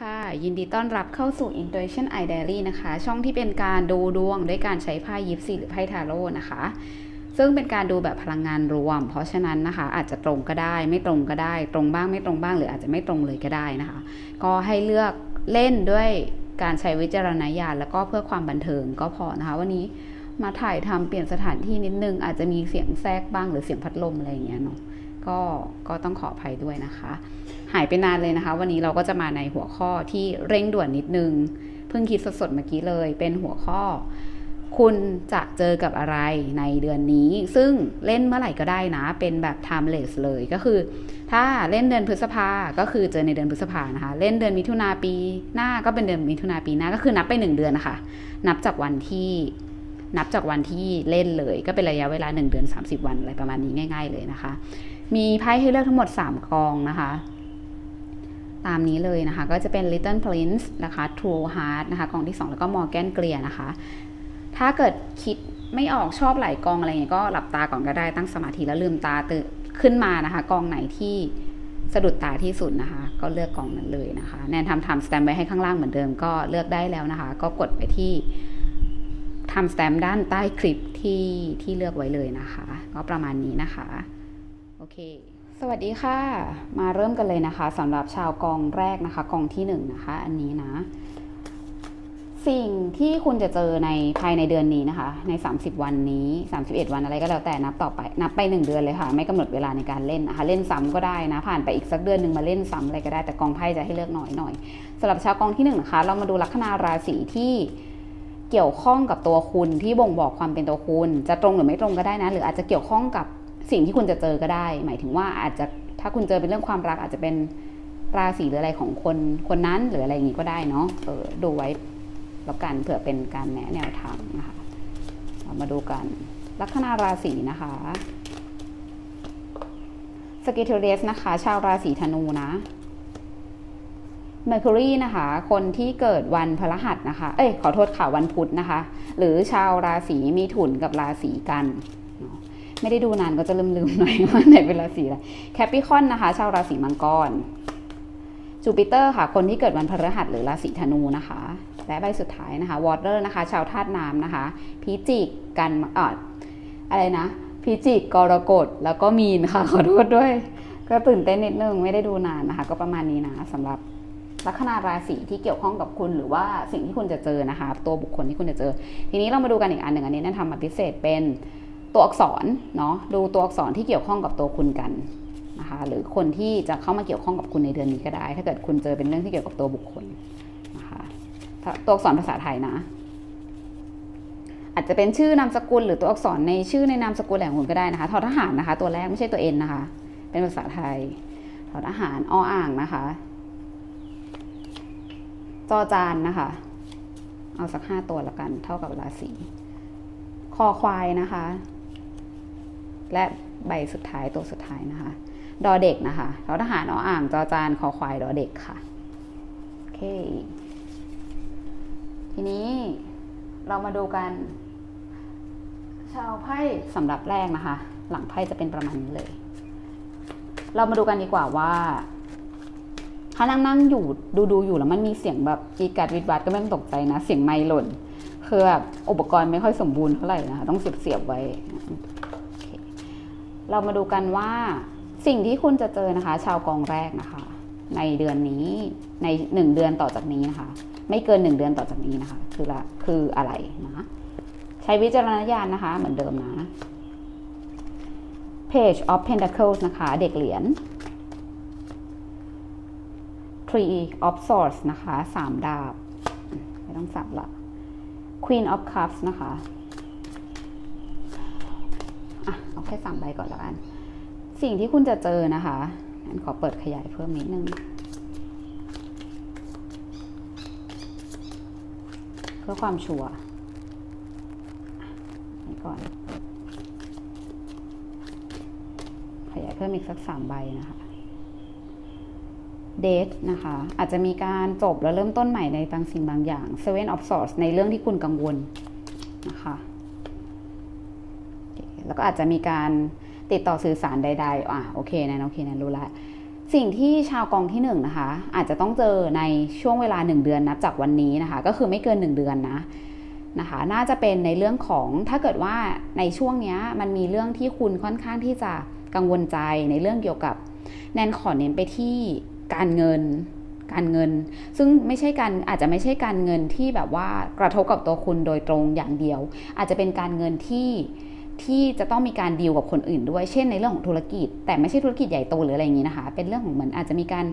ค่ะ ยินดีต้อนรับเข้าสู่ Intuition Eye Diary นะคะ ช่องที่เป็นการดูดวงด้วยการใช้ไพ่ยิปซีหรือไพ่ทาโร่นะคะ ซึ่งเป็นการดูแบบพลังงานรวม เพราะฉะนั้นนะคะ อาจจะตรงก็ได้ไม่ตรงก็ได้ ตรงบ้างไม่ตรงบ้างหรืออาจจะไม่ตรงเลยก็ได้นะคะ ก็ให้เลือกเล่นด้วยการใช้วิจารณญาณแล้วก็เพื่อความบันเทิงก็พอนะคะ วันนี้มาถ่ายทำเปลี่ยนสถานที่นิดนึงอาจจะมีเสียงแทรกบ้างหรือเสียงพัดลมอะไรอย่างเงี้ยเนาะ ก็ก็ต้องขออภัยด้วยนะคะ หายไปนานเลยนะคะ วันนี้เราก็จะมาในหัวข้อที่เร่งด่วนนิดนึง เพิ่งคิดสดๆเมื่อกี้เลย เป็นหัวข้อ คุณจะเจอกับอะไรในเดือนนี้ ซึ่งเล่นเมื่อไหร่ก็ได้นะ เป็นแบบ timeless เลยก็คือ ถ้าเล่นเดือนพฤษภาก็คือเจอในเดือนพฤษภานะคะ เล่นเดือนมิถุนาปีหน้าก็เป็นเดือนมิถุนาปีหน้าก็คือนับไปหนึ่งเดือนนะคะ นับจากวันที่นับจากวันที่เล่นเลย ก็เป็นระยะเวลา 1 เดือน 30 วันอะไรประมาณนี้ง่าย ๆ เลยนะคะ มีไพ่ให้เลือกทั้งหมด 3 กองนะคะ ตามนี้เลยนะคะ ก็จะเป็น Little Prince นะคะ True Heart นะคะ กองที่ 2 แล้วก็ Morgan Clear นะคะ ถ้าเกิดคิดไม่ออกชอบหลายกองอะไรเงี้ยก็หลับตาก่อนก็ได้ตั้งสมาธิแล้วลืมตาตื่นขึ้นมานะคะ กองไหนที่สะดุดตาที่สุดนะคะ ก็เลือกกองนั้นเลยนะคะ แนนทำทำสแตมไว้ให้ข้างล่างเหมือนเดิมก็เลือกได้แล้วนะคะ ก็กดไปที่ทำสแตมด้านใต้คลิปที่ที่เลือกไว้เลยนะคะ ก็ประมาณนี้นะคะ โอเค สวัสดีค่ะ มาเริ่มกันเลยนะคะสำหรับชาวกองแรกนะคะ กองที่หนึ่งนะคะ อันนี้นะ สิ่งที่คุณจะเจอในภายในเดือนนี้นะคะ ใน 30 วันนี้ 31 วันอะไรก็แล้วแต่นับต่อไป นับไป 1 เดือนเลยค่ะ ไม่กำหนดเวลาในการเล่นนะคะ เล่นซ้ำก็ได้นะ ผ่านไปอีกสักเดือนหนึ่งมาเล่นซ้ำอะไรก็ได้ แต่กองไพ่จะให้เลือกหน่อยหน่อยสำหรับชาวกองที่หนึ่งนะคะ เรามาดูลัคนาราศีที่เกี่ยวข้องกับตัวคุณที่บ่งบอกความเป็นตัวคุณ จะตรงหรือไม่ตรงก็ได้นะ หรืออาจจะเกี่ยวข้องกับ สิ่งที่คุณจะเจอก็ได้ หมายถึงว่าอาจจะถ้าคุณเจอเป็นเรื่องความรักอาจจะเป็นราศีหรืออะไรของคนคนนั้นหรืออะไรอย่างนี้ก็ได้เนาะเออดูไว้แล้วกันเผื่อเป็นการแนะแนวทางนะคะเรามาดูกันลัคนาราศีนะคะสกิเทเรสนะคะ ชาวราศีธนูนะ Mercury นะคะ คนที่เกิดวันพฤหัสนะคะ เอ้ย ขอโทษค่ะวันพุธนะคะ หรือชาวราศีมีถุนกับราศีกัน ไม่ได้ดูนานก็จะลืมๆหน่อยว่าไหนเป็นราศีอะไรแคปิคอนนะคะ ชาวราศีมังกรจูปิเตอร์ค่ะ คนที่เกิดวันพฤหัสหรือราศีธนูนะคะ และใบสุดท้ายนะคะวอเตอร์นะคะ ชาวธาตุน้ำนะคะพิจิกกันเอ่ออะไรนะพิจิกกรกฎแล้วก็มีนค่ะ ขอโทษด้วย ก็ตื่นเต้นนิดนึงไม่ได้ดูนานนะคะ ก็ประมาณนี้นะสำหรับลัคนาราศีที่เกี่ยวข้องกับคุณหรือว่าสิ่งที่คุณจะเจอนะคะ ตัวบุคคลที่คุณจะเจอ ทีนี้เรามาดูกันอีกอันหนึ่งอันนี้แนะนทำมาพิเศษเป็น ตัวอักษรเนาะดูตัวอักษรที่เกี่ยวข้องกับตัวคุณกันนะคะหรือคนที่จะเข้ามาเกี่ยวข้องกับคุณในเดือนนี้ก็ได้ ถ้าเกิดคุณเจอเป็นเรื่องที่เกี่ยวกับตัวบุคคลนะคะตัวอักษรภาษาไทยนะ อาจจะเป็นชื่อนามสกุลหรือตัวอักษรในชื่อในนามสกุลแหล่งคุณก็ได้นะคะทอทหารนะคะ ตัวแรกไม่ใช่ตัวเอ็นนะคะ เป็นภาษาไทยทอทหารออ่างนะคะจอจานนะคะ เอาสักห้าตัวแล้วกัน เท่ากับราศีคอควายนะคะ และใบสุดท้ายตัวสุดท้ายนะคะ ดอเด็กนะคะทอทหารออ่างจอจานคอควายดอเด็กค่ะ โอเค ทีนี้เรามาดูกัน ชาวไพ่สำหรับแรกนะคะ หลังไพ่จะเป็นประมาณนี้เลย เรามาดูกันดีกว่าว่าถ้านั่งนั่งอยู่ดูดูอยู่แล้วมันมีเสียงแบบกีกัดวิดวัดก็ไม่ต้องตกใจนะ เสียงไมค์หล่นคือแบบอุปกรณ์ไม่ค่อยสมบูรณ์เท่าไหร่นะคะต้องเสียบเสียบไว้ เรามาดูกันว่าสิ่งที่คุณจะเจอนะคะ ชาวกองแรกนะคะ ในเดือนนี้ในหนึ่งเดือนต่อจากนี้นะคะ ไม่เกินหนึ่งเดือนต่อจากนี้นะคะ คือละคืออะไรนะใช้วิจารณญาณนะคะ เหมือนเดิมนะ Page of Pentacles นะคะ เด็กเหรียญ Three of Swords นะคะสามดาบ ไม่ต้องสับละ Queen of Cups นะคะ อะเอาแค่สามใบก่อนแล้วกัน สิ่งที่คุณจะเจอนะคะงั้นขอเปิดขยายเพิ่มนิดนึง เพื่อความชัวร์นี่ก่อน ขยายเพิ่มอีกสักสามใบนะคะเดทนะคะ อาจจะมีการจบแล้วเริ่มต้นใหม่ในบางสิ่งบางอย่าง Seven of Swords ในเรื่องที่คุณกังวลนะคะ ก็อาจจะมีการติดต่อสื่อสารใด ๆ อะโอเคแนนโอเคแนนรู้ละสิ่งที่ชาวกองที่หนึ่งนะคะ อาจจะต้องเจอในช่วงเวลาหนึ่งเดือนนับจากวันนี้นะคะ ก็คือไม่เกินหนึ่งเดือนนะนะคะ น่าจะเป็นในเรื่องของถ้าเกิดว่าในช่วงนี้มันมีเรื่องที่คุณค่อนข้างที่จะกังวลใจในเรื่องเกี่ยวกับแนนขอเน้นไปที่การเงินการเงิน ซึ่งไม่ใช่การอาจจะไม่ใช่การเงินที่แบบว่ากระทบกับตัวคุณโดยตรงอย่างเดียว อาจจะเป็นการเงินที่ ที่จะต้องมีการดีลกับคนอื่นด้วย เช่นในเรื่องของธุรกิจ แต่ไม่ใช่ธุรกิจใหญ่โตหรืออะไรอย่างนี้นะคะ เป็นเรื่องของเหมือนอาจจะมีการ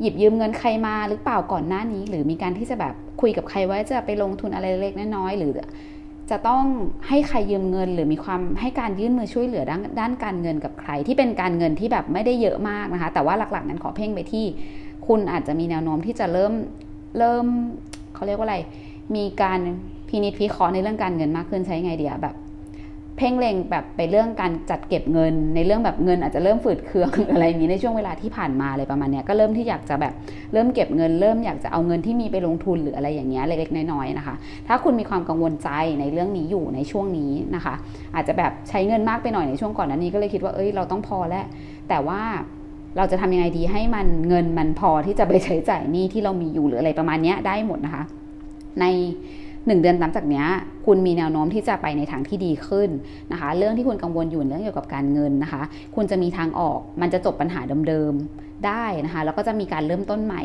หยิบยืมเงินใครมาหรือเปล่าก่อนหน้านี้ หรือมีการที่จะแบบคุยกับใครว่าจะไปลงทุนอะไรเล็กน้อยหรือ จะต้องให้ใครยืมเงิน หรือมีความให้การยื่นมือช่วยเหลือด้านด้านการเงินกับใคร ที่เป็นการเงินที่แบบไม่ได้เยอะมากนะคะ แต่ว่าหลักๆนั้นขอเพ่งไปที่ คุณอาจจะมีแนวโน้มที่จะเริ่มเริ่มเขาเรียกว่าอะไร มีการพินิจพิเคราะห์ในเรื่องการเงินมากขึ้นใช้ไงเดียแบบ เพ่งเล็งแบบไปเรื่องการจัดเก็บเงิน ในเรื่องแบบเงินอาจจะเริ่มฝืดเคืองอะไรอย่างนี้ในช่วงเวลาที่ผ่านมาอะไรประมาณนี้ก็เริ่มที่อยากจะแบบเริ่มเก็บเงิน เริ่มอยากจะเอาเงินที่มีไปลงทุนหรืออะไรอย่างเงี้ยเล็กๆน้อยๆนะคะ ถ้าคุณมีความกังวลใจในเรื่องนี้อยู่ในช่วงนี้นะคะ อาจจะแบบใช้เงินมากไปหน่อยในช่วงก่อนนั้นนี้ก็เลยคิดว่าเอ้ยเราต้องพอแล้วแต่ว่าเราจะทำยังไงดีให้มันเงินมันพอที่จะไปใช้จ่ายหนี้ที่เรามีอยู่หรืออะไรประมาณนี้ได้หมดนะคะ ใน หนึ่งเดือนหลังจากนี้คุณมีแนวโน้มที่จะไปในทางที่ดีขึ้นนะคะ เรื่องที่คุณกังวลอยู่เรื่องเกี่ยวกับการเงินนะคะ คุณจะมีทางออก มันจะจบปัญหาเดิมๆได้นะคะ แล้วก็จะมีการเริ่มต้นใหม่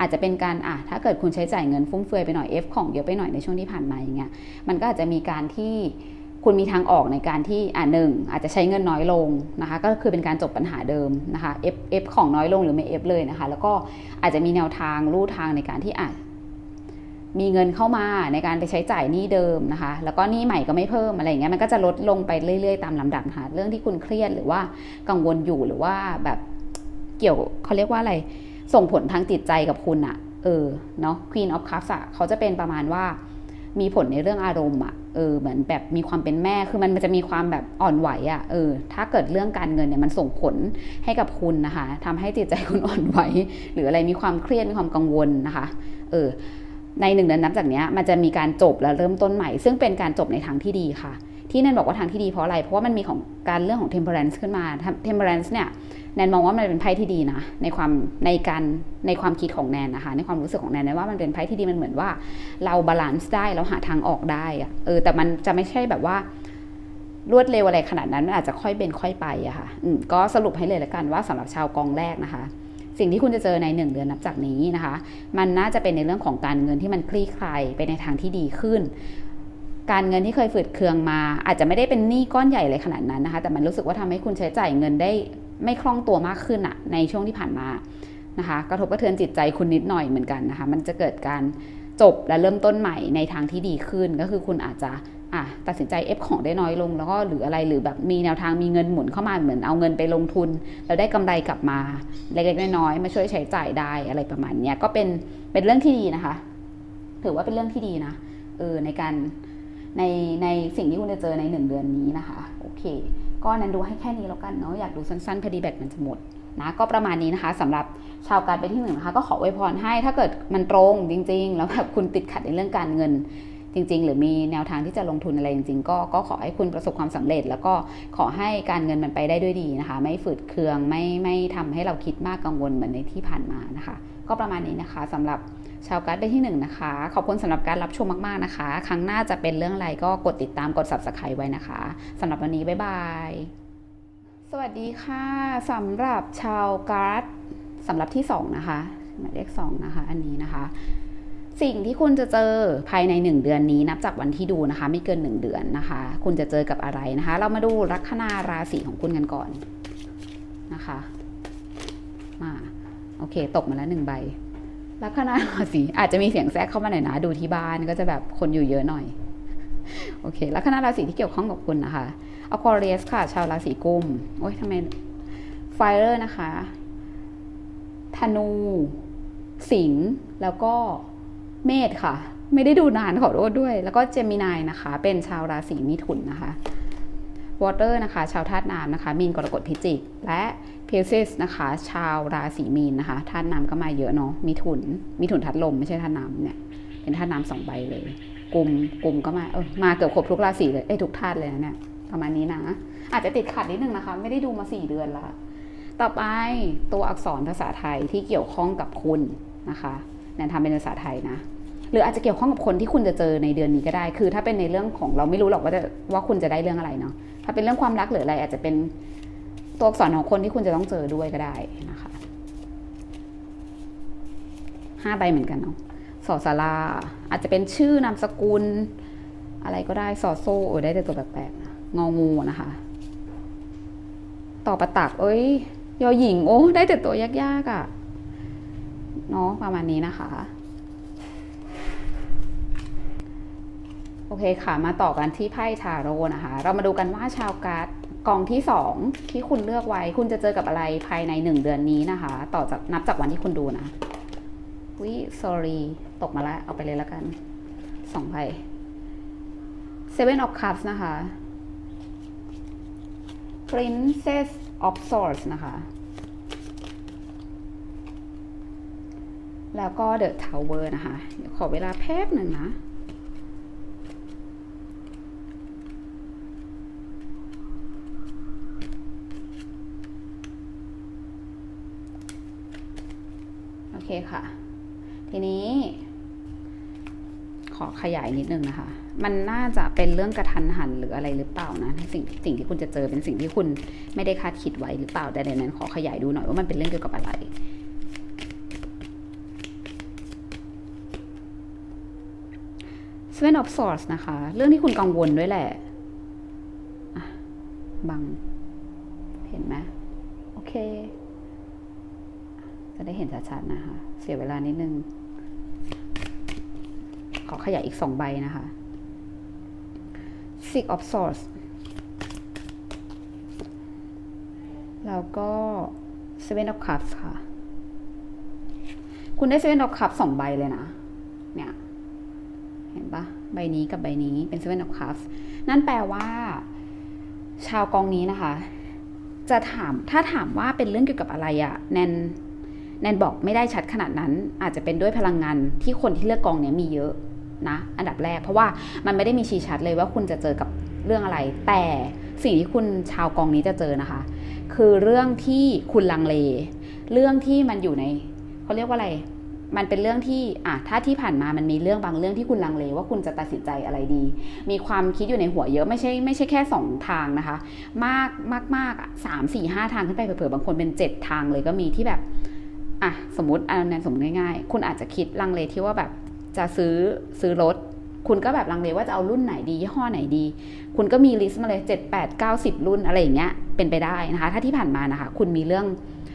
อาจจะเป็นการอะถ้าเกิดคุณใช้จ่ายเงินฟุ่มเฟือยไปหน่อย F ของเยอะไปหน่อยในช่วงที่ผ่านมาอย่างเงี้ย มันก็อาจจะมีการที่คุณมีทางออกในการที่อ่าหนึ่งอาจจะใช้เงินน้อยลงนะคะ ก็คือเป็นการจบปัญหาเดิมนะคะ F F ของน้อยลงหรือไม่ F เลยนะคะ แล้วก็อาจจะมีแนวทางลู่ทางในการที่อาจ มีเงินเข้ามาในการไปใช้จ่ายหนี้เดิมนะคะ แล้วก็หนี้ใหม่ก็ไม่เพิ่มอะไรอย่างเงี้ยมันก็จะลดลงไปเรื่อยๆตามลำดับนะคะเรื่องที่คุณเครียดหรือว่ากังวลอยู่หรือว่าแบบเกี่ยวเขาเรียกว่าอะไรส่งผลทางจิตใจกับคุณอะเออเนาะ Queen of Cups อะเขาจะเป็นประมาณว่ามีผลในเรื่องอารมณ์อะเออเหมือนแบบมีความเป็นแม่คือมันมันจะมีความแบบอ่อนไหวอะเออถ้าเกิดเรื่องการเงินเนี่ยมันส่งผลให้กับคุณนะคะทำให้จิตใจคุณอ่อนไหว หรืออะไรมีความเครียดมีความกังวลนะคะ เออ ในหนึ่งเดือนนับจากนี้มันจะมีการจบและเริ่มต้นใหม่ ซึ่งเป็นการจบในทางที่ดีค่ะ ที่แนนบอกว่าทางที่ดีเพราะอะไร เพราะว่ามันมีของการเรื่องของ temperance ขึ้นมา temperance เนี่ยแนนมองว่ามันเป็นไพ่ที่ดีนะในความในการในความคิดของแนนนะคะ ในความรู้สึกของแนนนว่ามันเป็นไพ่ที่ดีมันเหมือนว่า เราบาลานซ์ได้เราหาทางออกได้อะเออแต่มันจะไม่ใช่แบบว่ารวดเร็วอะไรขนาดนั้นมันอาจจะค่อยเป็นค่อยไปอะค่ะก็สรุปให้เลยละกันว่าสำหรับชาวกองแรกนะคะ สิ่งที่คุณจะเจอในหนึ่งเดือนนับจากนี้นะคะ มันน่าจะเป็นในเรื่องของการเงินที่มันคลี่คลายไปในทางที่ดีขึ้น การเงินที่เคยฝืดเคืองมา อาจจะไม่ได้เป็นหนี้ก้อนใหญ่เลยขนาดนั้นนะคะ แต่มันรู้สึกว่าทำให้คุณใช้จ่ายเงินได้ไม่คล่องตัวมากขึ้นอะในช่วงที่ผ่านมานะคะกระทบกระเทือนจิตใจคุณนิดหน่อยเหมือนกันนะคะ มันจะเกิดการจบและเริ่มต้นใหม่ในทางที่ดีขึ้นก็คือคุณอาจจะ อะตัดสินใจเอฟของได้น้อยลง แล้วก็หรืออะไรหรือแบบมีแนวทางมีเงินหมุนเข้ามาเหมือนเอาเงินไปลงทุน แล้วได้กำไรกลับมาเล็กๆน้อยๆมาช่วยใช้จ่ายได้อะไรประมาณเนี้ยก็เป็นเป็นเรื่องที่ดีนะคะ ถือว่าเป็นเรื่องที่ดีนะเออในการในในสิ่งที่คุณจะเจอในหนึ่งเดือนนี้นะคะโอเค ก็นั้นดูให้แค่นี้แล้วกันเนาะอยากดูสั้นๆพอดีแบตมันจะหมดนะก็ประมาณนี้นะคะสำหรับชาวการไปที่หนึ่งนะคะ ก็ขออวยพรให้ถ้าเกิดมันตรงจริง ๆ แล้วแบบคุณติดขัดในเรื่องการเงิน จริง ๆ หรือมีแนวทางที่จะลงทุนอะไรจริง ๆ ก็ก็ขอให้คุณประสบความสำเร็จ แล้วก็ขอให้การเงินมันไปได้ด้วยดีนะคะ ไม่ฝืดเคืองไม่ไม่ทำให้เราคิดมากกังวลเหมือนในที่ผ่านมานะคะ ก็ประมาณนี้นะคะสำหรับชาวการ์ดไปที่หนึ่งนะคะ ขอบคุณสำหรับการรับชมมากๆนะคะ ครั้งหน้าจะเป็นเรื่องอะไรก็กดติดตามกด subscribe ไว้นะคะสำหรับวันนี้บ๊ายบายสวัสดีค่ะสำหรับชาวการ์ดสำหรับที่2นะคะหมายเลข2นะคะ อันนี้นะคะ สิ่งที่คุณจะเจอภายใน 1 เดือนนี้นับจากวันที่ดูนะคะ ไม่เกิน 1 เดือนนะคะ คุณจะเจอกับอะไรนะคะ เรามาดูลัคนาราศีของคุณกันก่อนนะคะมาโอเค ตกมาแล้วหนึ่งใบลัคนาราศีอาจจะมีเสียงแทรกเข้ามาหน่อยนะดูที่บ้านก็จะแบบคนอยู่เยอะหน่อยโอเคลัคนาราศีที่เกี่ยวข้องกับคุณนะคะอควาเรียสค่ะ ชาวราศีกุมโอ้ยทำไมไฟเออร์นะคะธนู สิงห์แล้วก็ เมษค่ะ ไม่ได้ดูนานขอโทษด้วย แล้วก็เจมินายนะคะ เป็นชาวราศีมิถุนนะคะวอเตอร์นะคะ ชาวธาตุน้ำนะคะ มีนกรกฎพิจิก และเพลซิสนะคะ ชาวราศีมีนนะคะธาตุน้ำก็มาเยอะเนาะมิถุน มิถุนธาตุลมไม่ใช่ธาตุน้ำเนี่ยเป็นธาตุน้ำสองใบเลย กลุ่มกลุ่มก็มาเออมาเกือบครบทุกราศีเลยเอ้ทุกธาตุเลยนะเนี่ยประมาณนี้นะ อาจจะติดขัดนิดนึงนะคะ ไม่ได้ดูมาสี่เดือนละต่อไปตัวอักษรภาษาไทยที่เกี่ยวข้องกับคุณนะคะแนนทำเป็นภาษาไทยนะ หรืออาจจะเกี่ยวข้องกับคนที่คุณจะเจอในเดือนนี้ก็ได้ คือ ถ้าเป็นในเรื่องของเราไม่รู้หรอกว่าจะว่าคุณจะได้เรื่องอะไรเนาะถ้าเป็นเรื่องความรักหรืออะไร อาจจะเป็นตัวอักษรของคนที่คุณจะต้องเจอด้วยก็ได้นะคะห้าใบเหมือนกันเนาะสอสาราอาจจะเป็นชื่อนามสกุล อะไรก็ได้สอโซ่โอ้ได้แต่ตัวแปลกๆงองูนะคะ ต่อประตัก เอ้ยยอหญิง โอ้ได้แต่ตัวยากๆอะ่ะเนาะประมาณนี้นะคะ โอเคค่ะ มาต่อกันที่ไพ่ทาโร่นะคะ เรามาดูกันว่าชาวการ์ดกองที่สองที่คุณเลือกไว้ คุณจะเจอกับอะไรภายในหนึ่งเดือนนี้นะคะ ต่อจากนับจากวันที่คุณดูนะวิ sorry ตกมาแล้วเอาไปเลยแล้วกันสองใบ seven of cups นะคะ princess of swords นะคะ แล้วก็ the tower นะคะ เดี๋ยวขอเวลาแป๊บหนึ่งนะ คค่ะ ทีนี้ ขอขยายนิดนึงนะคะ มันน่าจะเป็นเรื่องกระทันหันหรืออะไรหรือเปล่านะสิ่งสิ่งที่คุณจะเจอเป็นสิ่งที่คุณไม่ได้คาดคิดไว้หรือเปล่าแต่ในนั้น ขอขยายดูหน่อยว่ามันเป็นเรื่องเกี่ยวกับอะไร Seven of Swords นะคะ เรื่องที่คุณกังวลด้วยแหละอะบัง เห็นไหมโอเค จะได้เห็นชัดๆนะคะ เสียเวลานิดนึง ข อขยายอีกสองใบนะคะ Six of Swords แล้วก็ Seven of Cups ค่ะ คุณได้ Seven of Cups สองใบเลยนะ เนี่ย เห็นปะใบนี้กับใบนี้เป็น Seven of Cups นั่นแปลว่า ชาวกองนี้นะคะ จะถามถ้าถามว่าเป็นเรื่องเกี่ยวกับอะไรอะแนนแนนบอกไม่ได้ชัดขนาดนั้น อาจจะเป็นด้วยพลังงานที่คนที่เลือกกองเนี้ยมีเยอะ นะอันดับแรก เพราะว่ามันไม่ได้มีชี้ชัดเลยว่าคุณจะเจอกับเรื่องอะไร แต่สิ่งที่คุณชาวกองนี้จะเจอนะคะ คือเรื่องที่คุณลังเล เรื่องที่มันอยู่ในเขาเรียกว่าอะไร มันเป็นเรื่องที่อะถ้าที่ผ่านมามันมีเรื่องบางเรื่องที่คุณลังเล ว่าคุณจะตัดสินใจอะไรดี มีความคิดอยู่ในหัวเยอะไม่ใช่ไม่ใช่แค่สองทางนะคะ มากมากมากสามสี่ห้าทางขึ้นไปเผื่อบางคนเป็นเจ็ดทางเลยก็มีที่แบบอะสมมติอันนั้นสมมติง่ายๆ คุณอาจจะคิดลังเลที่ว่าแบบ จะซื้อซื้อรถ คุณก็แบบลังเลว่าจะเอารุ่นไหนดียี่ห้อไหนดี คุณก็มีลิสต์มาเลยเจ็ดแปดเก้าสิบรุ่นอะไรอย่างเงี้ยเป็นไปได้นะคะ ถ้าที่ผ่านมานะคะ คุณมีเรื่อง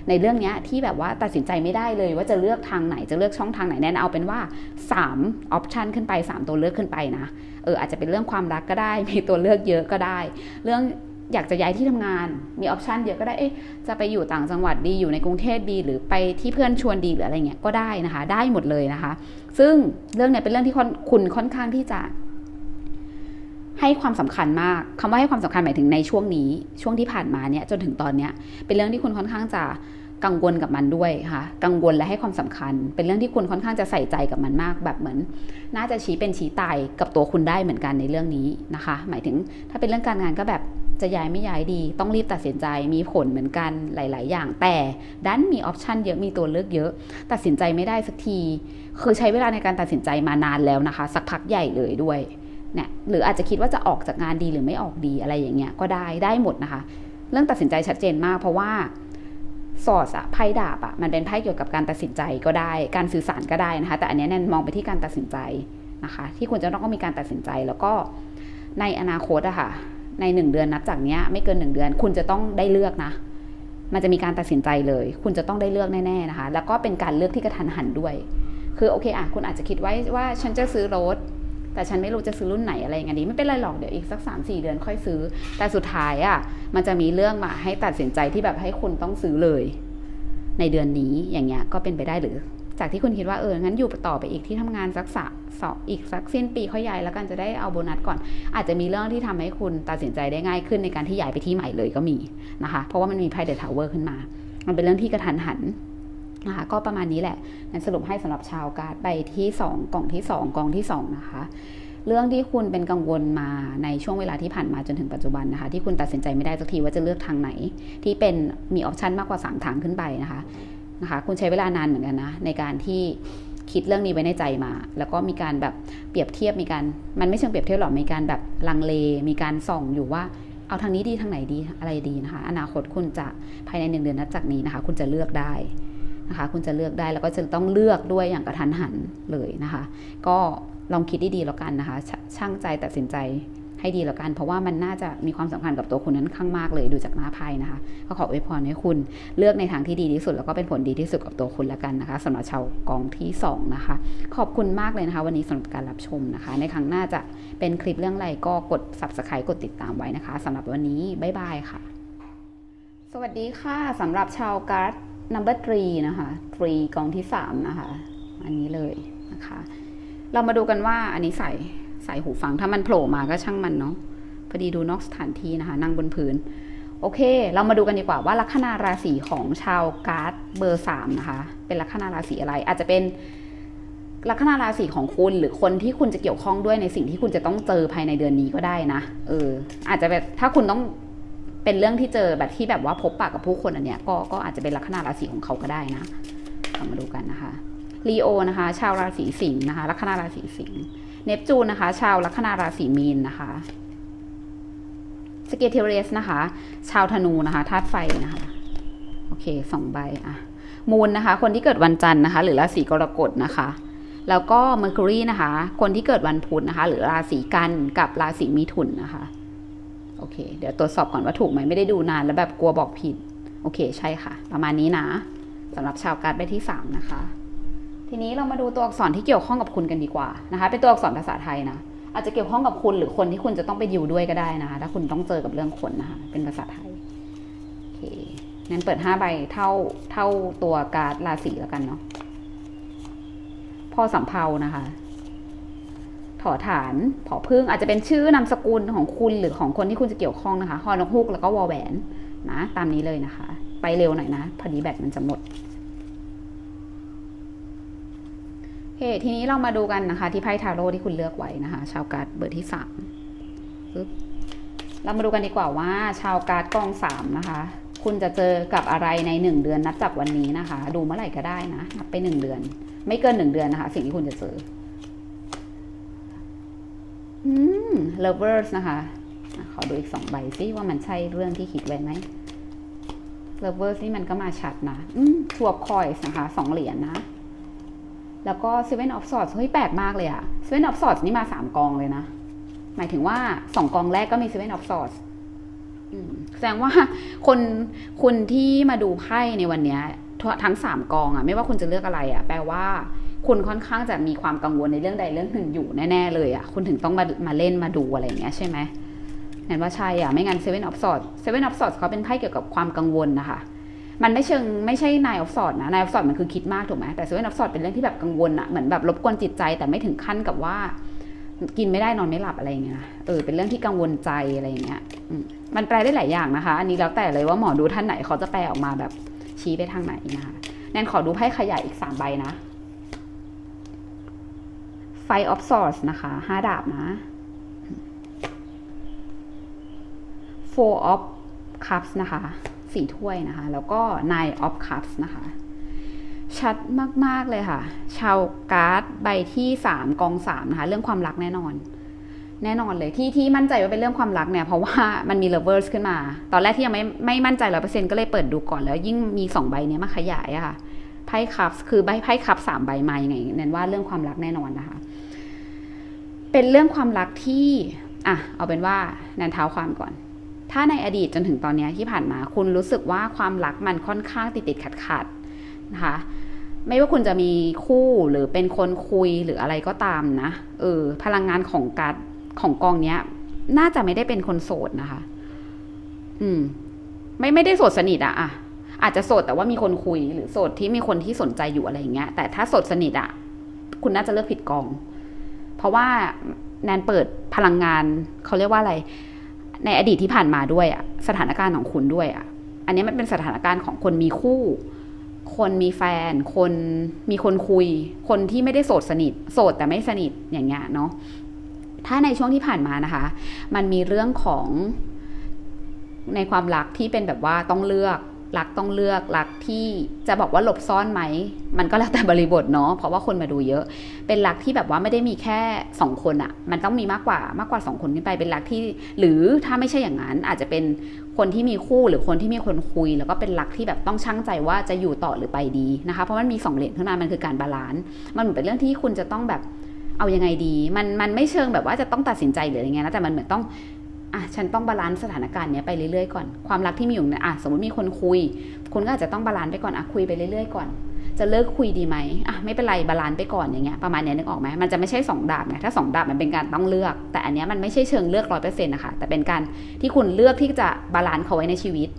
ในเรื่องนี้ที่แบบว่าตัดสินใจไม่ได้เลยว่าจะเลือกทางไหนจะเลือกช่องทางไหนแน่นเอาเป็นว่า3ออปชันขึ้นไป 3 ตัวเลือกขึ้นไปนะเอออาจจะเป็นเรื่องความรักก็ได้ มีตัวเลือกเยอะก็ได้ เรื่อง อยากจะย้ายที่ทำงาน มีออปชันเยอะก็ได้เอ๊จะไปอยู่ต่างจังหวัดดีอยู่ในกรุงเทพดี หรือไปที่เพื่อนชวนดีหรืออะไรเงี้ยก็ได้นะคะ ได้หมดเลยนะคะ ซึ่งเรื่องเนี้ยเป็นเรื่องที่คุณค่อนข้างที่จะ ให้ความสำคัญมากคำว่าให้ความสำคัญหมายถึงในช่วงนี้ ช่วงที่ผ่านมาเนี่ยจนถึงตอนเนี้ย เป็นเรื่องที่คุณค่อนข้างจะกังวลกับมันด้วยค่ะ กังวลและให้ความสำคัญ เป็นเรื่องที่คุณค่อนข้างจะใส่ใจกับมันมาก แบบเหมือน น่าจะชี้เป็นชี้ตายกับตัวคุณได้เหมือนกันในเรื่องนี้นะคะ หมายถึงถ้าเป็นเรื่องการงานก็แบบ จะย้ายไม่ย้ายดี ต้องรีบตัดสินใจมีผลเหมือนกันหลาย ๆ อย่าง แต่ดันมีออปชันเยอะมีตัวเลือกเยอะ ตัดสินใจไม่ได้สักทีคือใช้เวลาในการตัดสินใจมานานแล้วนะคะ สักพักใหญ่เลยด้วยเนี่ยหรืออาจจะคิดว่าจะออกจากงานดีหรือไม่ออกดีอะไรอย่างเงี้ยก็ได้ได้หมดนะคะ เรื่องตัดสินใจชัดเจนมาก เพราะว่าสอดอะไพ่ดาบอะมันเป็นไพ่เกี่ยวกับการตัดสินใจก็ได้ การสื่อสารก็ได้นะคะ แต่อันนี้แนนมองไปที่การตัดสินใจนะคะ ที่คุณจะต้องมีการตัดสินใจแล้วก็ในอนาคตอะค่ะ ในหนึ่งเดือนนับจากเนี้ยไม่เกินหนึ่งเดือน คุณจะต้องได้เลือกนะ มันจะมีการตัดสินใจเลย คุณจะต้องได้เลือกแน่ๆนะคะ แล้วก็เป็นการเลือกที่กระทันหันด้วย คือโอเคอะคุณอาจจะคิดไว้ว่าฉันจะซื้อรถแต่ฉันไม่รู้จะซื้อรุ่นไหนอะไรอย่างเงี้ยดีไม่เป็นไรหรอกเดี๋ยวอีกสัก3 4 เดือนค่อยซื้อ แต่สุดท้ายอะมันจะมีเรื่องมาให้ตัดสินใจที่แบบให้คุณต้องซื้อเลย ในเดือนนี้อย่างเงี้ยก็เป็นไปได้หรือ จากที่คุณคิดว่าเอองั้นอยู่ต่อไปอีกที่ทำงานสักสะสองอีกสักสิ้นปีค่อยย้ายแล้วกันจะได้เอาโบนัสก่อน อาจจะมีเรื่องที่ทำให้คุณตัดสินใจได้ง่ายขึ้นในการที่ย้ายไปที่ใหม่เลยก็มีนะคะ เพราะว่ามันมีไพ่เดทาวเวอร์ขึ้นมา มันเป็นเรื่องที่กระทันหันนะคะก็ประมาณนี้แหละนั้นสรุปให้สำหรับชาวการ์ดใบที่ 2 กล่องที่ 2กล่องที่ 2 นะคะเรื่องที่คุณเป็นกังวลมาในช่วงเวลาที่ผ่านมาจนถึงปัจจุบันนะคะ ที่คุณตัดสินใจไม่ได้สักทีว่าจะเลือกทางไหน ที่เป็นมีออปชันมากกว่า 3 ทางขึ้นไปนะคะ นะคะคุณใช้เวลานานเหมือนกันนะในการที่คิดเรื่องนี้ไว้ในใจมา แล้วก็มีการแบบเปรียบเทียบมีการมันไม่เชิงเปรียบเทียบหรอกมีการแบบลังเล มีการส่องอยู่ว่าเอาทางนี้ดีทางไหนดีอะไรดีนะคะ อนาคตคุณจะภายในหนึ่งเดือนนับจากนี้นะคะ คุณจะเลือกได้นะคะ คุณจะเลือกได้แล้วก็จะต้องเลือกด้วยอย่างกระทันหันเลยนะคะ ก็ลองคิดดีๆแล้วกันนะคะชช่างใจตัดสินใจ ให้ดีแล้วกัน เพราะว่ามันน่าจะมีความสำคัญกับตัวคุณนั้นข้างมากเลยดูจากหน้าไพ่นะคะ ก็ขออวยพรให้คุณเลือกในทางที่ดีที่สุด แล้วก็เป็นผลดีที่สุดกับตัวคุณล้วกันนะคะสำหรับชาวกองที่สองนะคะ ขอบคุณมากเลยนะคะ วันนี้สำหรับการรับชมนะคะ ในครั้งหน้าจะเป็นคลิปเรื่องอะไรก็กด subscribe กดติดตามไว้นะคะสำหรับวันนี้บ๊ายบายค่ะ สวัสดีค่ะสำหรับชาวการ์ด number three นะคะ three กองที่สามนะคะ อันนี้เลยนะคะ เรามาดูกันว่าอันนี้ใส่ ส่หูฟังถ้ามันโผล่มาก็ช่างมันเนาะพอดีดูนอกสถานที่นะคะ นั่งบนพื้น โอเค เรามาดูกันดีกว่าว่าลัคนาราศีของชาวการ์ดเบอร์สามนะคะ เป็นลัคนาราศีอะไร อาจจะเป็นลัคนาราศีของคุณหรือคนที่คุณจะเกี่ยวข้องด้วยในสิ่งที่คุณจะต้องเจอภายในเดือนนี้ก็ได้นะเออ อาจจะแบบถ้าคุณต้องเป็นเรื่องที่เจอแบบที่แบบว่าพบปะกับผู้คนอันเนี้ยก็ก็อาจจะเป็นลัคนาราศีของเขาก็ได้นะเรามาดูกันนะคะลีโอนะคะ ชาวราศีสิงห์นะคะลัคนาราศีสิงห์ เนปจูนนะคะ ชาวลัคนาราศีมีนนะคะสเกเทเรสนะคะ ชาวธนูนะคะธาตุไฟนะคะ โอเคสองใบอะมูลนะคะ คนที่เกิดวันจันทร์นะคะ หรือราศีกรกฎนะคะ แล้วก็เมอร์คิวรีนะคะ คนที่เกิดวันพุธนะคะ หรือราศีกันกับราศีมิถุนนะคะ โอเค เดี๋ยวตรวจสอบก่อนว่าถูกไหมไม่ได้ดูนานแล้วแบบกลัวบอกผิด โอเคใช่ค่ะ ประมาณนี้นะสำหรับชาวการ์ดใบที่สามนะคะ ทีนี้เรามาดูตัวอักษรที่เกี่ยวข้องกับคุณกันดีกว่านะคะ เป็นตัวอักษรภาษาไทยนะ อาจจะเกี่ยวข้องกับคุณหรือคนที่คุณจะต้องไปดิวด้วยก็ได้นะคะ ถ้าคุณต้องเจอกับเรื่องคนนะคะ เป็นภาษาไทย โอเค งั้นเปิดห้าใบเท่าเท่าตัวการ์ดราศีแล้วกันเนาะ พอสำเภานะคะ ถอฐานผอพึ่งอาจจะเป็นชื่อนามสกุลของคุณหรือของคนที่คุณจะเกี่ยวข้องนะคะ ฮอนกฮูกแล้วก็วอแหวนนะ ตามนี้เลยนะคะ ไปเร็วหน่อยนะ พอดีแบตมันจะหมด โอ เค ทีนี้เรามาดูกันนะคะ ที่ไพ่ทาโร่ที่คุณเลือกไว้นะคะ ชาวการ์ดเบอร์ที่สามเรามาดูกันดีกว่าว่า ชาวการ์ดกองสามนะคะ คุณจะเจอกับอะไรในหนึ่งเดือนนับจากวันนี้นะคะ ดูเมื่อไหร่ก็ได้นะนับไปหนึ่งเดือน ไม่เกินหนึ่งเดือนนะคะ สิ่งที่คุณจะเจออืม lovers นะคะขอดูอีกสองใบซิว่ามันใช่เรื่องที่คิดไว้ไหม lovers นี่มันก็มาชัดนะ อืม two of coins นะคะสองเหรียญนะ แล้วก็ seven of swords เฮ้ยแปลกมากเลยอะ seven of swords นี่มาสามกองเลยนะ หมายถึงว่าสองกองแรกก็มี seven of swords อืมแสดงว่าคนคุณที่มาดูไพ่ในวันนี้ทั้งสามกองอะไม่ว่าคุณจะเลือกอะไรอะแปลว่าคุณค่อนข้างจะมีความกังวลในเรื่องใดเรื่องหนึ่งอยู่แน่ ๆ เลยอะคุณถึงต้องมามาเล่นมาดูอะไรอย่างเงี้ยใช่ไหมงั้นว่าใช่อะไม่งั้น seven of swords seven of swords เขาเป็นไพ่เกี่ยวกับความกังวลนะคะ มันไม่เชิงไม่ใช่ nine of swords นะ nine of swords มันคือคิดมากถูกไหมแต่ seven of swords เป็นเรื่องที่แบบกังวลอะเหมือนแบบรบกวนจิตใจแต่ไม่ถึงขั้นกับว่า กินไม่ได้นอนไม่หลับอะไรอย่างเงี้ยเออเป็นเรื่องที่กังวลใจอะไรอย่างเงี้ยมันแปลได้หลายอย่างนะคะ อันนี้แล้วแต่เลยว่าหมอดูท่านไหนเขาจะแปลออกมาแบบชี้ไปทางไหนนะคะแนนขอดูไพ่ขยายอีกสามใบนะ Five of Swords นะคะห้าดาบนะ Four of Cups นะคะ สี่ถ้วยนะคะ แล้วก็ Nine of Cups นะคะ ชัดมาก ๆ เลยค่ะ ชาวการ์ดใบที่สามกองสามนะคะ เรื่องความรักแน่นอน แน่นอนเลยที่ที่มั่นใจว่าเป็นเรื่องความรักเนี่ย เพราะว่ามันมี lovers ขึ้นมา ตอนแรกที่ยังไม่ไม่มั่นใจร้อเปอร์เซ็นก็เลยเปิดดูก่อนแล้วยิ่งมีสองใบนี้มาขยายอะค่ะไพ่คัพคือใบไพ่คัพสามใบมายังไงแนนว่าเรื่องความรักแน่นอนนะคะ เป็นเรื่องความรักที่อะเอาเป็นว่าแนนเท้าความก่อน ถ้าในอดีตจนถึงตอนนี้ที่ผ่านมาคุณรู้สึกว่าความรักมันค่อนข้างติดติดขัดขัดนะคะไม่ว่าคุณจะมีคู่หรือเป็นคนคุยหรืออะไรก็ตามนะเออพลังงานของการดของกองเนี้ย น่าจะไม่ได้เป็นคนโสดนะคะ อืม ไม่ไม่ได้โสดสนิทอะอะอาจจะโสดแต่ว่ามีคนคุยหรือโสดที่มีคนที่สนใจอยู่อะไรอย่างเงี้ย แต่ถ้าโสดสนิทอะคุณน่าจะเลือกผิดกอง เพราะว่าแนนเปิดพลังงานเขาเรียกว่าอะไร ในอดีตที่ผ่านมาด้วยอะสถานการณ์ของคุณด้วยอะอันนี้มันเป็นสถานการณ์ของคนมีคู่ คนมีแฟน คนมีคนคุย คนที่ไม่ได้โสดสนิท โสดแต่ไม่สนิทอย่างเงี้ยเนาะถ้าในช่วงที่ผ่านมานะคะ มันมีเรื่องของในความรักที่เป็นแบบว่าต้องเลือก รักต้องเลือกรักที่จะบอกว่าหลบซ่อนไหม มันก็แล้วแต่บริบทเนาะเพราะว่าคนมาดูเยอะ เป็นรักที่แบบว่าไม่ได้มีแค่สองคนอะมันต้องมีมากกว่ามากกว่าสองคนขึ้นไปเป็นรักที่ หรือถ้าไม่ใช่อย่างนั้นอาจจะเป็นคนที่มีคู่หรือคนที่มีคนคุย แล้วก็เป็นรักที่แบบต้องชั่งใจว่าจะอยู่ต่อหรือไปดีนะคะเพราะมันมีสองเหรียญข้างหน้ามันคือการบาลานซ์มันเหมือนเป็นเรื่องที่คุณจะต้องแบบเอายังไงดี มันมันไม่เชิงแบบว่าจะต้องตัดสินใจหรืออะไรเงี้ยนะแต่มันเหมือนต้อง อะฉันต้องบาลานซ์สถานการณ์เนี้ยไปเรื่อยๆก่อน ความรักที่มีอยู่เนี่ยอะสมมติมีคนคุย คุณก็อาจจะต้องบาลานซ์ไปก่อนอะคุยไปเรื่อยๆก่อน จะเลิกคุยดีไหมอะไม่เป็นไรบาลานซ์ไปก่อนอย่างเงี้ยประมาณเนี้ยนึกออกไหมมันจะไม่ใช่สองดาบไงถ้าสองดาบมันเป็นการต้องเลือก แต่อันเนี้ยมันไม่ใช่เชิงเลือกร้อยเปอร์เซ็นต์นะคะแต่เป็นการที่คุณเลือกที่จะบาลานซ์เขาไว้ในชีวิต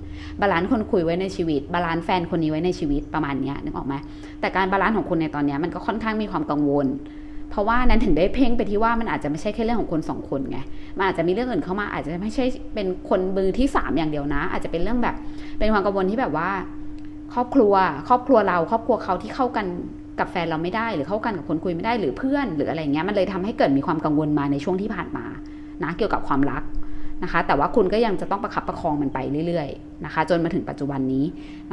บาลานซ์คนคุยไว้ในชีวิต บาลานซ์แฟนคนนี้ไว้ในชีวิตประมาณเนี้ยนึกออกไหมแต่การบาลานซ์ของคุณในตอนเนี้ยมันก็ค่อนข้างมีความกังวล เพราะว่านั้นถึงได้เพ่งไปที่ว่ามันอาจจะไม่ใช่แค่เรื่องของคนสองคนไง มันอาจจะมีเรื่องอื่นเข้ามา อาจจะไม่ใช่เป็นคนมือที่สามอย่างเดียวนะ อาจจะเป็นเรื่องแบบ เป็นความกังวลที่แบบว่า ครอบครัว ครอบครัวเรา ครอบครัวเขาที่เข้ากันกับแฟนเราไม่ได้ หรือเข้ากันกับคนคุยไม่ได้ หรือเพื่อน หรืออะไรเงี้ย มันเลยทำให้เกิดมีความกังวลมาในช่วงที่ผ่านมา นะ เกี่ยวกับความรักนะคะ แต่ว่าคุณก็ยังจะต้องประคับประคองมันไปเรื่อยๆ นะคะ จนมาถึงปัจจุบันนี้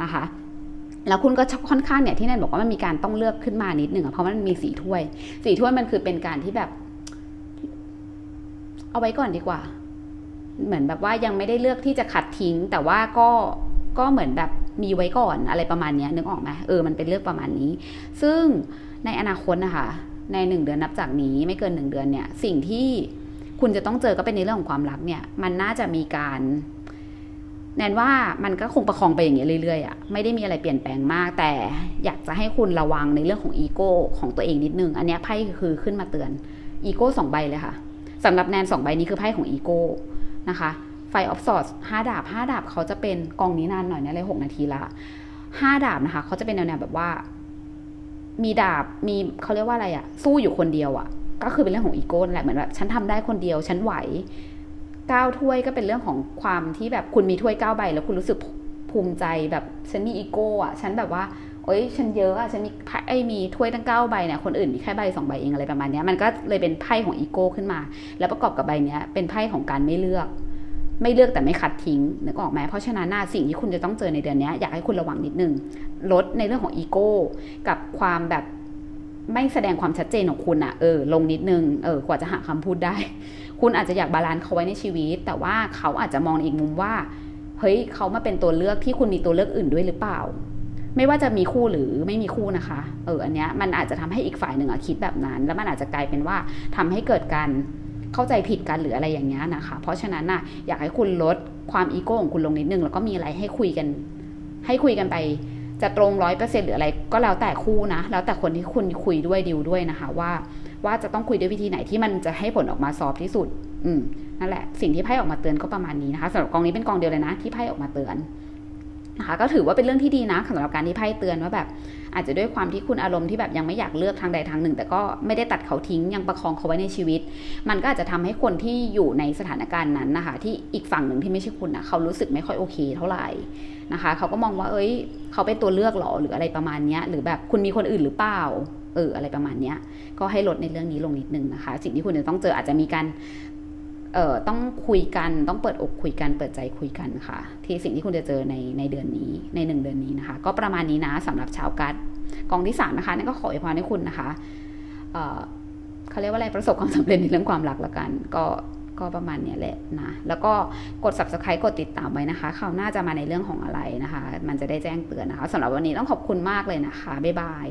นะคะ แล้วคุณก็ค่อนข้างเนี่ยที่แนนบอกว่ามันมีการต้องเลือกขึ้นมานิดหนึ่งอะเพราะมันมีสีถ้วย สีถ้วยมันคือเป็นการที่แบบ เอาไว้ก่อนดีกว่า เหมือนแบบว่ายังไม่ได้เลือกที่จะขัดทิ้ง แต่ว่าก็ก็เหมือนแบบมีไว้ก่อนอะไรประมาณนี้นึกออกไหมเออมันเป็นเรื่องประมาณนี้ ซึ่งในอนาคตนะคะ ในหนึ่งเดือนนับจากนี้ไม่เกินหนึ่งเดือนเนี่ย สิ่งที่คุณจะต้องเจอก็เป็นในเรื่องของความรักเนี่ย มันน่าจะมีการ แนนว่ามันก็คงประคองไปอย่างเงี้ยเรื่อยๆอะ่ะไม่ได้มีอะไรเปลี่ยนแปลงมาก แต่อยากจะให้คุณระวังในเรื่องของอีโก้ของตัวเองนิดนึง อันนี้ไพ่คือขึ้นมาเตือนอีโก้สองใบเลยค่ะสำหรับแนนสองใบนี้คือไพ่ของอีโก้นะคะไฟออฟสอดห้าดาบห้าดาบเขาจะเป็นกองนี้นานหน่อยนะเลยหกนาทีละห้าดาบนะคะเขาจะเป็นแนวแบบว่า มีดาบมีเขาเรียกว่าอะไรอะสู้อยู่คนเดียวอะก็คือเป็นเรื่องของอีโก้แหละเหมือนแบบฉันทำได้คนเดียวฉันไหว เก้าถ้วยก็เป็นเรื่องของความที่แบบคุณมีถ้วยเก้าใบแล้วคุณรู้สึกภูมิใจแบบฉันมีอีโก้อะฉันแบบว่าโอ๊ยฉันเยอะอะฉันมีไอ้มีถ้วยตั้งเก้าใบเนี่ยคนอื่นมีแค่ใบสองใบเองอะไรประมาณเนี้ยมันก็เลยเป็นไพ่ของอีโก้ขึ้นมา แล้วประกอบกับใบเนี้ยเป็นไพ่ของการไม่เลือก ไม่เลือกแต่ไม่คัดทิ้งนึกออกไหมเพราะฉะนั้นน่ะสิ่งที่คุณจะต้องเจอในเดือนนี้อยากให้คุณระวังนิดนึงลดในเรื่องของอีโก้กับความแบบ ไม่แสดงความชัดเจนของคุณอะเออลงนิดนึงเออกว่าจะหาคำพูดได้ คุณอาจจะอยากบาลานซ์เขาไว้ในชีวิต แต่ว่าเขาอาจจะมองอีกมุมว่าเฮ้ยเขามาเป็นตัวเลือกที่คุณมีตัวเลือกอื่นด้วยหรือเปล่า ไม่ว่าจะมีคู่หรือไม่มีคู่นะคะ เอออันเนี้ยมันอาจจะทำให้อีกฝ่ายหนึ่งอะคิดแบบนั้น แล้วมันอาจจะกลายเป็นว่าทำให้เกิดการเข้าใจผิดกันหรืออะไรอย่างเงี้ยนะคะ เพราะฉะนั้นน่ะอยากให้คุณลดความอีโก้ของคุณลงนิดนึงแล้วก็มีอะไรให้คุยกัน ให้คุยกันไป จะตรงร้อยเปอร์เซ็นหรืออะไร ก็แล้วแต่คู่นะ แล้วแต่คนที่คุณคุยด้วยดิวด้วยนะคะว่า ว่าจะต้องคุยด้วยวิธีไหนที่มันจะให้ผลออกมาซอฟที่สุด อืมนั่นแหละ สิ่งที่ไพ่ออกมาเตือนก็ประมาณนี้นะคะสำหรับกองนี้เป็นกองเดียวเลยนะ ที่ไพ่ออกมาเตือน นะคะก็ถือว่าเป็นเรื่องที่ดีนะสำหรับการที่ไพ่เตือนว่าแบบ อาจจะด้วยความที่คุณอารมณ์ที่แบบยังไม่อยากเลือกทางใดทางหนึ่ง แต่ก็ไม่ได้ตัดเขาทิ้งยังประคองเขาไว้ในชีวิต มันก็อาจจะทำให้คนที่อยู่ในสถานการณ์นั้นนะคะ ที่อีกฝั่งหนึ่งที่ไม่ใช่คุณนะเขารู้สึกไม่ค่อยโอเคเท่าไหร่นะคะเขาก็มองว่าเอ้ย เขาเป็นตัวเลือกหรอหรืออะไรประมาณนี้หรือแบบคุณมีคนอื่นหรือเปล่าเอออะไรประมาณนี้ก็ให้ลดในเรื่องนี้ลงนิดนึงนะคะ สิ่งที่คุณจะต้องเจออาจจะมีการ เอ่อต้องคุยกันต้องเปิดอกคุยกันเปิดใจคุยกันค่ะ ที่สิ่งที่คุณจะเจอในในเดือนนี้ในหนึ่งเดือนนี้นะคะ ก็ประมาณนี้นะสำหรับชาวกัดกองที่สามนะคะนั่นก็ขออวยพรให้คุณนะคะเอ่อเขาเรียกว่าอะไรประสบความสำเร็จในเรื่องความรักละกัน ก็ก็ประมาณเนี้ยแหละนะแล้วก็กด subscribe กดติดตามไว้นะคะคราวหน้าจะมาในเรื่องของอะไรนะคะ มันจะได้แจ้งเตือนนะคะสำหรับวันนี้ต้องขอบคุณมากเลยนะคะบ๊ายบาย